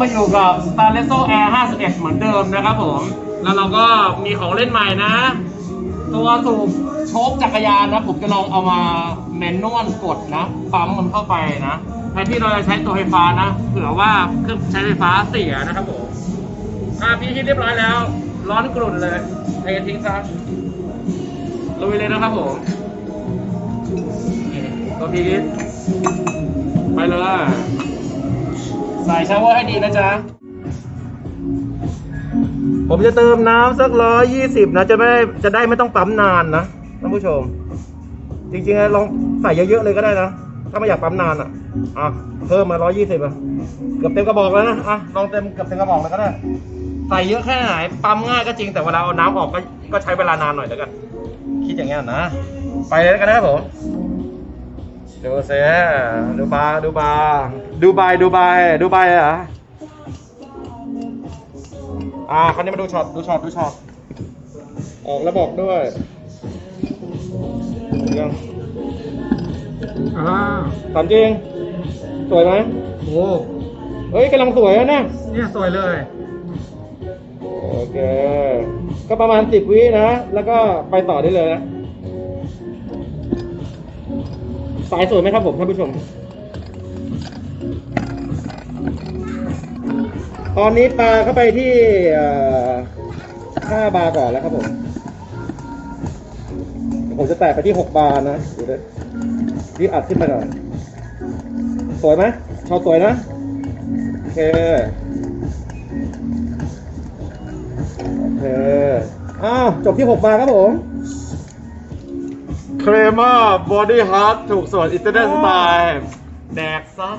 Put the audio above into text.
มาอยู่กับ s t a r l e s o Air 51 เหมือนเดิมนะครับผม แล้วเราก็มีของเล่นใหม่นะ ตัวสูบโชคจักรยานนะ ผมจะลองเอามาแมนนวลกดนะปั๊มมันเข้าไปนะแทนที่เราจะใช้ตัวไฟฟ้านะเผื่อว่าเครื่องใช้ไฟฟ้าเสียนะครับผมอ่าพี่ที่เรียบร้อยแล้ว ร้อนกรุ่นเลยเททิ้งซะลุยเลยนะครับผมตัวพีทไปเลย ใส่ชาวเวอร์ให้ดีนะจ๊ะ ผมจะเติมน้ำสักร้อยยี่สิบนะ จะไม่จะได้ไม่ต้องปั๊มนานนะท่านผู้ชม จริงๆลองใส่เยอะๆเลยก็ได้นะ ถ้าไม่อยากปั๊มนานอะอะเพิ่มมาร้อยยี่สิบอะเกือบเต็มกระบอกแล้วนะอะลองเต็มเกือบเต็มกระบอกเลยก็ได้ใส่เยอะแค่ไหนปั๊มง่ายก็จริงแต่เวลาเอาน้ำออกก็ก็ใช้เวลานานหน่อยแล้วกัน คิดอย่างเงี้ยนะ ไปเลยแล้วกันนะครับผม ดูเสียดูบาร์ดูบาร์ดูไบดูไบดูไบเหรออ่าคราวนี้มาดูช็อตดูช็อตดูช็อตออกแล้วบอกด้วยยังอ่าถามจริง สวยไหมโอ้เฮ้ยกำลังสวยแล้วนะเนี่ยสวยเลย โอเค ก็ประมาณสิบวินะ แล้วก็ไปต่อได้เลยนะ สายสวยไหมครับผมท่านผู้ชม ตอนนี้ปลาเข้าไปที่5บาร์ก่อนแล้วครับผม ผมจะแตะไปที่6บาร์นะดูด้วยรีบอัดขึ้นมาก่อนสวยไหมชอตสวยนะ โอเค โอเค อ้าว จบที่6บาร์ครับผม ครมาบอดี้ฮาร์ดถูกส่วนอิตาเลียนสไตล์แดกซะ